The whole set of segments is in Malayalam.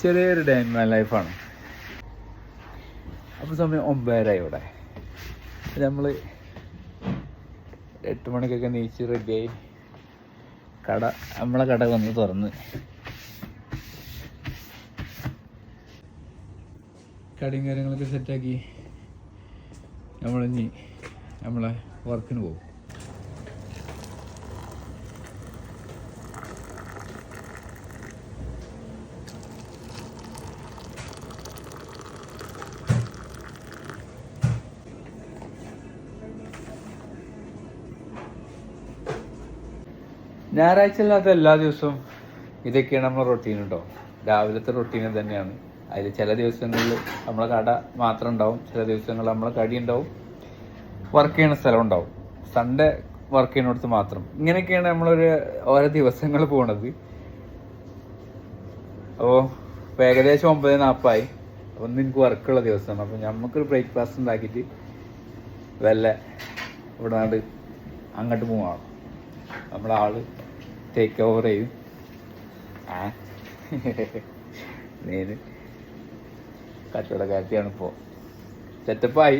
ചെറിയൊരു ഡേ ഇൻ മൈ ലൈഫാണ് അപ്പോൾ സമയം ഒമ്പതരായി ഇവിടെ. നമ്മൾ എട്ട് മണിക്കൊക്കെ നീച്ച് റെഡിയായി കട നമ്മളെ കട വന്ന് തുറന്ന്. കടയും കാര്യങ്ങളൊക്കെ സെറ്റാക്കി നമ്മളിനി നമ്മളെ വർക്കിന് പോകും. ഞായറാഴ്ച അല്ലാത്ത എല്ലാ ദിവസവും ഇതൊക്കെയാണ് നമ്മുടെ റൊട്ടീൻ ഉണ്ടാവും രാവിലത്തെ റൊട്ടീൻ തന്നെയാണ്. അതിൽ ചില ദിവസങ്ങളിൽ നമ്മളെ കട മാത്രം ഉണ്ടാവും ചില ദിവസങ്ങളിൽ നമ്മളെ കടി ഉണ്ടാവും വർക്ക് ചെയ്യുന്ന സ്ഥലം ഉണ്ടാവും. സൺഡേ വർക്ക് ചെയ്യുന്നിടത്ത് മാത്രം. ഇങ്ങനെയൊക്കെയാണ് നമ്മളൊരു ഓരോ ദിവസങ്ങൾ പോണത്. അപ്പോൾ ഏകദേശം ഒമ്പത് നാൽപ്പായി അപ്പോൾ ഇന്ന് എനിക്ക് വർക്കുള്ള ദിവസമാണ്. അപ്പോൾ നമുക്കൊരു ബ്രേക്ക്ഫാസ്റ്റ് ഉണ്ടാക്കിയിട്ട് വല്ല ഇവിടെ അങ്ങോട്ട് പോവാണ് നമ്മളാൾ ടേക്ക് ഓവർ ചെയ്യും ആ നേര് കച്ചവടക്കാരത്തിയാണ് ഇപ്പോൾ സെറ്റപ്പായി.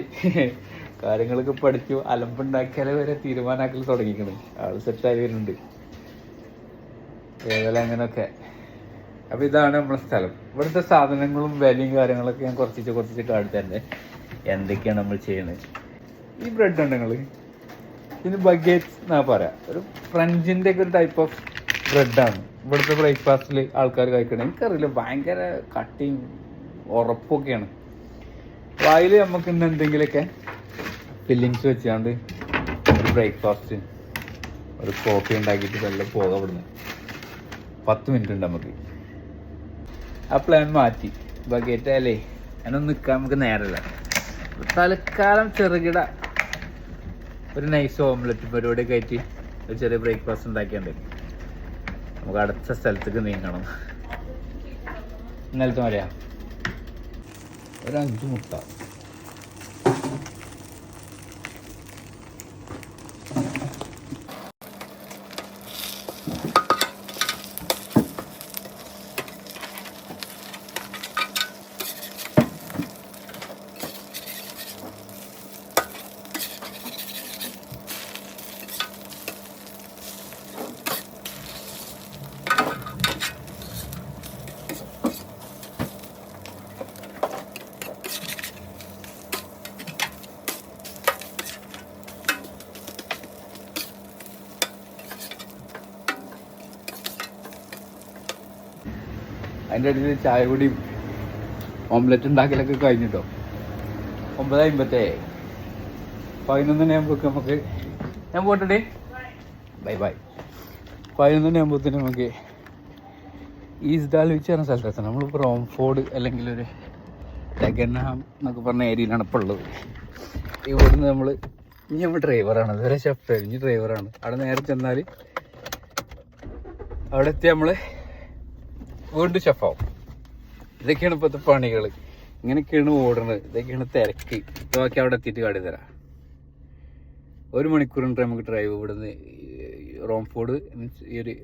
കാര്യങ്ങളൊക്കെ പഠിച്ചു. അലമ്പുണ്ടാക്കിയാലേ വരെ തീരുമാനാക്കൽ തുടങ്ങിക്കണ്. ആൾ സെറ്റായി വരുന്നുണ്ട്. ഏതായാലും അങ്ങനെയൊക്കെ അപ്പൊ ഇതാണ് നമ്മുടെ സ്ഥലം. ഇവിടുത്തെ സാധനങ്ങളും വിലയും കാര്യങ്ങളൊക്കെ ഞാൻ കുറച്ചിട്ട് കുറച്ചിട്ട് കാണിച്ചു തന്നെ എന്തൊക്കെയാണ് നമ്മൾ ചെയ്യുന്നത് ഈ ബ്രെഡ് ഉണ്ട് ഇതിന് ബഗേറ്റ് എന്നാ പറയാ. ഒരു ഫ്രഞ്ചിന്റെ ഒക്കെ ഒരു ടൈപ്പ് ഓഫ് ബ്രെഡാണ് ഇവിടുത്തെ ബ്രേക്ക്ഫാസ്റ്റിൽ ആൾക്കാർ കഴിക്കണം. എനിക്കറിയില്ല ഭയങ്കര കട്ടിയും ഉറപ്പൊക്കെയാണ്. വായിൽ നമുക്ക് ഇന്ന് എന്തെങ്കിലുമൊക്കെ ഫില്ലിങ്സ് വെച്ചാണ്ട് ഒരു ബ്രേക്ക്ഫാസ്റ്റ് ഒരു കോഫി ഉണ്ടാക്കിയിട്ട് നല്ല പോകാം ഇവിടുന്ന്. പത്ത് മിനിറ്റ് ഉണ്ട് നമുക്ക്. ആ പ്ലാൻ മാറ്റി. ബഗേറ്റ് അല്ലേ അതിനൊന്നും നിൽക്കാൻ നമുക്ക് നേരമില്ല. തൽക്കാലം ചെറുകിട ഒരു നൈസ് ഓംലെറ്റ് പരിപാടി ആയിട്ട് ഒരു ചെറിയ ബ്രേക്ക്ഫാസ്റ്റ് ഉണ്ടാക്കിയുണ്ട് നമുക്ക് അടുത്ത സ്ഥലത്തേക്ക് നീങ്ങണം. ഇന്നലത്തെ മരയാ ഒരു അഞ്ച് മുട്ട. അതിന്റെ ഇടയിൽ ചായ കൂടിയും ഓംലെറ്റ് ഉണ്ടാക്കലൊക്കെ കഴിഞ്ഞിട്ടോ. ഒമ്പത് അമ്പത്തേ പതിനൊന്നിന് ആകുമ്പോഴേക്ക് നമുക്ക് ഞാൻ പോട്ടെ ബൈ ബൈ പതിനൊന്നിന് നമുക്ക് നമുക്ക് ഈസ്ഡാൽ വെച്ച് പറഞ്ഞ സ്ഥലത്തെത്തണം നമ്മളിപ്പോൾ റോംഫോർഡ് അല്ലെങ്കിൽ ഒരു ഡഗൻഹാം എന്നൊക്കെ പറഞ്ഞ ഏരിയയിലാണ് ഇപ്പോൾ ഉള്ളത്. ഇവിടുന്ന് നമ്മൾ ഇനി നമ്മൾ ഡ്രൈവറാണ് ഇതുവരെ ഷെഫ് ഇനി ഡ്രൈവറാണ് അവിടെ നേരെ ചെന്നാൽ അവിടെ എത്തി നമ്മൾ വീണ്ടും ഷെഫാവും. ഇതൊക്കെയാണ് ഇപ്പോഴത്തെ പണികൾ ഇങ്ങനെയൊക്കെയാണ് ഓടുന്നത്. ഇതൊക്കെയാണ് തിരക്ക്. ബാക്കി അവിടെ എത്തിയിട്ട് കാട്ടി തരാം. ഒരു മണിക്കൂറിന്റെ നമുക്ക് ഡ്രൈവ് ഇവിടുന്ന് റോംഫോർഡ് മീൻസ് ഈ ഒരു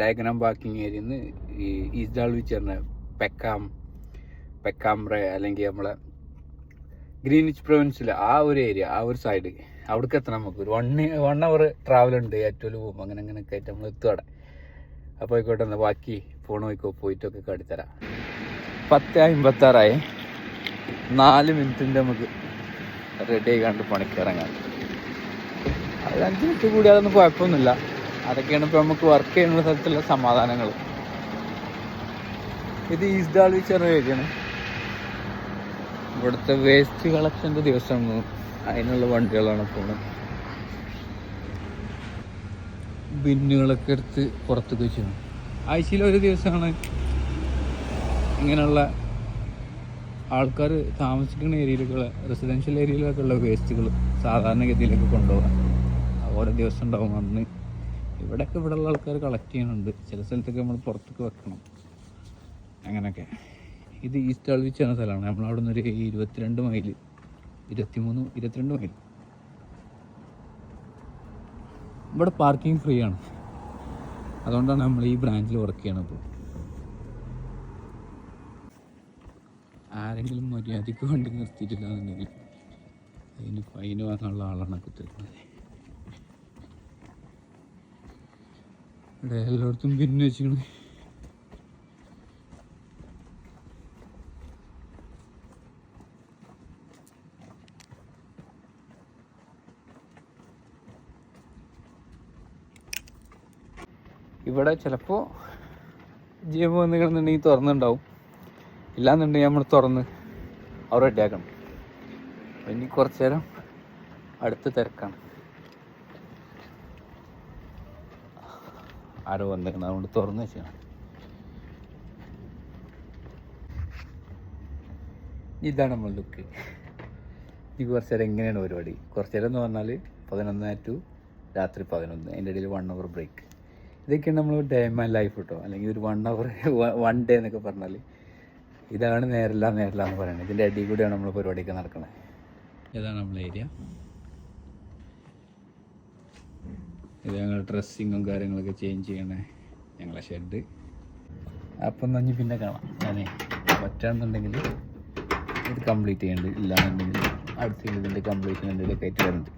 ഡയഗ്രാം പാർക്കിംഗ് ഏരിയയിൽ നിന്ന് ഈ ഈസ്ഡാൾ വിച്ച് പറഞ്ഞ പെക്കാം പെക്കാംബ്ര അല്ലെങ്കിൽ നമ്മളെ ഗ്രീനിച്ച് പ്രൊവിൻസിൽ ആ ഒരു ഏരിയ ആ ഒരു സൈഡ് അവിടേക്ക് എത്തണം നമുക്ക്. ഒരു വൺ വൺ അവർ ട്രാവൽ ഉണ്ട്. ഏറ്റവും പോകുമ്പോൾ അങ്ങനെ അങ്ങനെയൊക്കെ ആയിട്ട് നമ്മൾ എത്തും അവിടെ. അപ്പോൾ ആയിക്കോട്ടെ എന്നാൽ ബാക്കി ഫോൺ നോക്കോ പോയിട്ടൊക്കെ കാട്ടിത്തരാം. പത്ത് അമ്പത്താറായി. നാല് മിനിറ്റിന്റെ നമുക്ക് റെഡി ആയി കണ്ട് പണിക്കിറങ്ങാം. അത് അഞ്ച് മിനിറ്റ് കൂടി അതൊന്നും കുഴപ്പമൊന്നുമില്ല. അതൊക്കെയാണ് ഇപ്പോൾ നമുക്ക് വർക്ക് ചെയ്യുന്ന സ്ഥലത്തുള്ള സമാധാനങ്ങൾ ഇത് ഈസ്ഡാൾ ചെറിയ ഏരിയയാണ്. ഇവിടുത്തെ വേസ്റ്റ് കളക്ഷന്റെ ദിവസം അതിനുള്ള വണ്ടികളാണ് പോകുന്നത് ബിന്നുകളൊക്കെ എടുത്ത് പുറത്തേക്ക് വെച്ചു ആഴ്ചയിൽ ഒരു ദിവസമാണ് ഇങ്ങനെയുള്ള ആൾക്കാർ താമസിക്കുന്ന ഏരിയയിലൊക്കെ റെസിഡൻഷ്യൽ ഏരിയയിലൊക്കെ ഉള്ള വേസ്റ്റുകൾ സാധാരണഗതിയിലേക്ക് കൊണ്ടുപോകാം ഓരോ ദിവസം ഉണ്ടാവും. അന്ന് ഇവിടെയൊക്കെ ഇവിടെയുള്ള ആൾക്കാർ കളക്ട് ചെയ്യുന്നുണ്ട്. ചില സ്ഥലത്തൊക്കെ നമ്മൾ പുറത്തേക്ക് വെക്കണം. അങ്ങനെയൊക്കെ. ഇത് ഈസ്റ്റ് ആൾവിച്ച് എന്ന സ്ഥലമാണ്. നമ്മളവിടെ നിന്ന് ഒരു ഇരുപത്തിരണ്ട് മൈൽ ഇരുപത്തിമൂന്ന് ഇരുപത്തിരണ്ട് മൈൽ ഇവിടെ പാർക്കിംഗ് ഫ്രീ ആണ്. അതുകൊണ്ടാണ് നമ്മൾ ഈ ബ്രാഞ്ചിൽ വർക്ക് ചെയ്യണത്. ഇപ്പോൾ ആരെങ്കിലും മര്യാദയ്ക്ക് വണ്ടി നിർത്തിയിട്ടില്ല എന്നുണ്ടെങ്കിൽ അതിന് ഫൈൻ വാങ്ങാനുള്ള ആളാണ് കുത്തിരിക്കുന്നത് ഇവിടെ എല്ലായിടത്തും പിന്നെ വെച്ചിരിക്കുന്നത് ഇവിടെ ചിലപ്പോൾ വന്ന് വന്നിട്ടുണ്ടെങ്കിൽ തുറന്നുണ്ടാവും. ഇല്ലാന്നുണ്ടെങ്കിൽ നമ്മൾ തുറന്ന് അവർ റെഡിയാക്കണം ഇനി കുറച്ചു നേരം അടുത്ത് തിരക്കാണ്. ആരോ വന്നേക്കണം അതുകൊണ്ട് തുറന്ന് വെച്ചാണ്. ഇതാണ് നമ്മൾ ലുക്ക് ഈ കുറച്ച് നേരം എങ്ങനെയാണ് പരിപാടി. കുറച്ച് നേരം എന്ന് പറഞ്ഞാൽ പതിനൊന്ന് ടു രാത്രി പതിനൊന്ന്. അതിന്റെ ഇടയിൽ വൺ അവർ ബ്രേക്ക് ഇതൊക്കെയാണ് നമ്മൾ ഡേ മൈ ലൈഫ് കേട്ടോ അല്ലെങ്കിൽ ഒരു വൺ അവർ വൺ ഡേ എന്നൊക്കെ പറഞ്ഞാൽ ഇതാണ് നേരല്ല നേരല്ല എന്ന് പറയുന്നത് ഇതിന്റെ അടി കൂടിയാണ് നമ്മൾ പരിപാടിയൊക്കെ നടക്കുന്നത് ഇതാണ് നമ്മളെ ഏരിയ ഇത് ഞങ്ങൾ ഡ്രസ്സിങ്ങും കാര്യങ്ങളൊക്കെ ചേഞ്ച് ചെയ്യണേ. ഞങ്ങളെ ഷെഡ് അപ്പം നഞ്ഞ് പിന്നെ കാണാം. ഞാനേ പറ്റാന്നുണ്ടെങ്കിൽ ഇത് കംപ്ലീറ്റ് ചെയ്യുന്നുണ്ട് ഇല്ലാന്നുണ്ടെങ്കിൽ അടുത്ത ഇതിന്റെ കംപ്ലീറ്റ് ഇതിന്റെ കയറ്റി വരുന്നുണ്ട്